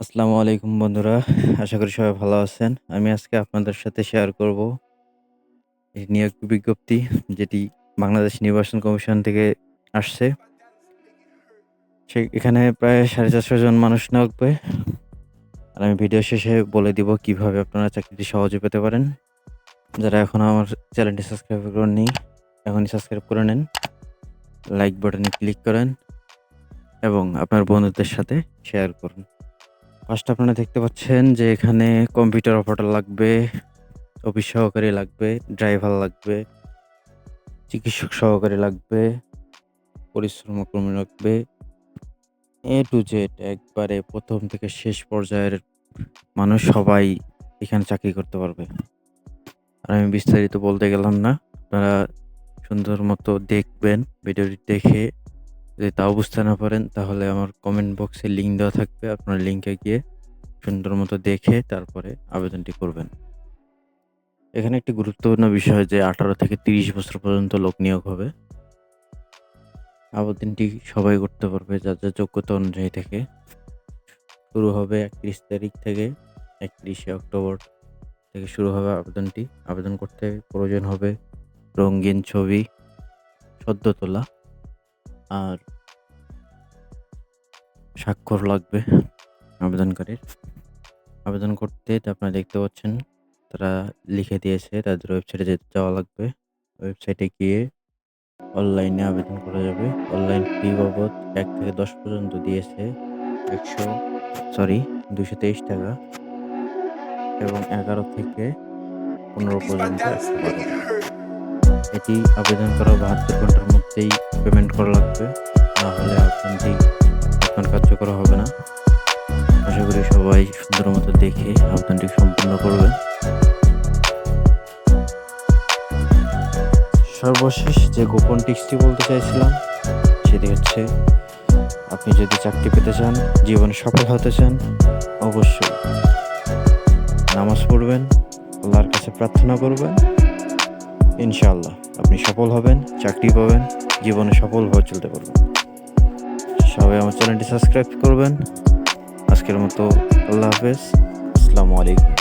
আসসালামু আলাইকুম বন্ধুরা। আশা করি সবাই ভালো আছেন। আমি আজকে আপনাদের সাথে শেয়ার করব নিয়োগ বিজ্ঞপ্তি যেটি বাংলাদেশ নির্বাচন কমিশন থেকে আসছে। সে এখানে প্রায় 450 জন মানুষ লাগবে। আর আমি ভিডিও শেষে বলে দিব কীভাবে আপনারা চাকরিটি সহজে পেতে পারেন। যারা এখনও আমার চ্যানেলটি সাবস্ক্রাইব করেননি, এখনই সাবস্ক্রাইব করে নেন। লাইক বাটনে ক্লিক করেন এবং আপনার বন্ধুদের সাথে শেয়ার করুন। ফার্স্ট আপনারা দেখতে পাচ্ছেন যে এখানে কম্পিউটার অপারেটর লাগবে, অফিস সহকারী লাগবে, ড্রাইভার লাগবে, চিকিৎসক সহকারী লাগবে, পরিশ্রম কর্মী লাগবে। এ টু জেড একবারে প্রথম থেকে শেষ পর্যায়ের মানুষ সবাই এখানে চাকরি করতে পারবে। আর আমি বিস্তারিত বলতে গেলাম না। আপনারা সুন্দর মতো দেখবেন। ভিডিওটি দেখে যদি তাও বুঝতে না পারেন তাহলে আমার কমেন্ট বক্সে লিঙ্ক দেওয়া থাকবে। আপনার লিঙ্কে গিয়ে সুন্দর মতো দেখে তারপরে আবেদনটি করবেন। এখানে একটি গুরুত্বপূর্ণ বিষয় যে ১৮ থেকে ৩০ বছর পর্যন্ত লোক নিয়োগ হবে। আবেদনটি সবাই করতে পারবে যার, যার যোগ্যতা অনুযায়ী থেকে। শুরু হবে ৩১ তারিখ থেকে ৩১শে অক্টোবর থেকে শুরু হবে আবেদনটি। আবেদন করতে প্রয়োজন হবে রঙিন ছবি, সদ্য তোলা আর স্বাক্ষর লাগবে আবেদনকারীর। আবেদন করতে আপনারা দেখতে পাচ্ছেন, তারা লিখে দিয়েছে, তাদের ওয়েবসাইটে যেতে যাওয়া লাগবে। ওয়েবসাইটে গিয়ে অনলাইনে আবেদন করা যাবে। অনলাইন ফি বাবদ ১ থেকে ১০ পর্যন্ত দিয়েছে ১০০ সরি ৳২২৩ টাকা এবং ১১ থেকে ১৫ পর্যন্ত ১১২ এটি আবেদন করা ৭২ ঘণ্টার মধ্যেই পেমেন্ট করা লাগবে। না হলে আবেদনটি আপনার কার্যকর হবে না। আশা করি সবাই সুন্দর মতো দেখে আবেদনটি সম্পূর্ণ করবেন। সর্বশেষ যে গোপন টিপসটি বলতে চাইছিলাম সেটি হচ্ছে আপনি যদি চাকরি পেতে চান, জীবনে সফল হতে চান অবশ্যই নামাজ পড়বেন, আল্লাহর কাছে প্রার্থনা করবেন। ইনশাআল্লাহ আপনি সফল হবেন, চাকরি পাবেন, জীবনে সফলভাবে চলতে পারবেন। সবাই আমার চ্যানেলটি সাবস্ক্রাইব করবেন। আজকের মতো আল্লাহ হাফেজ। আসসালামু আলাইকুম।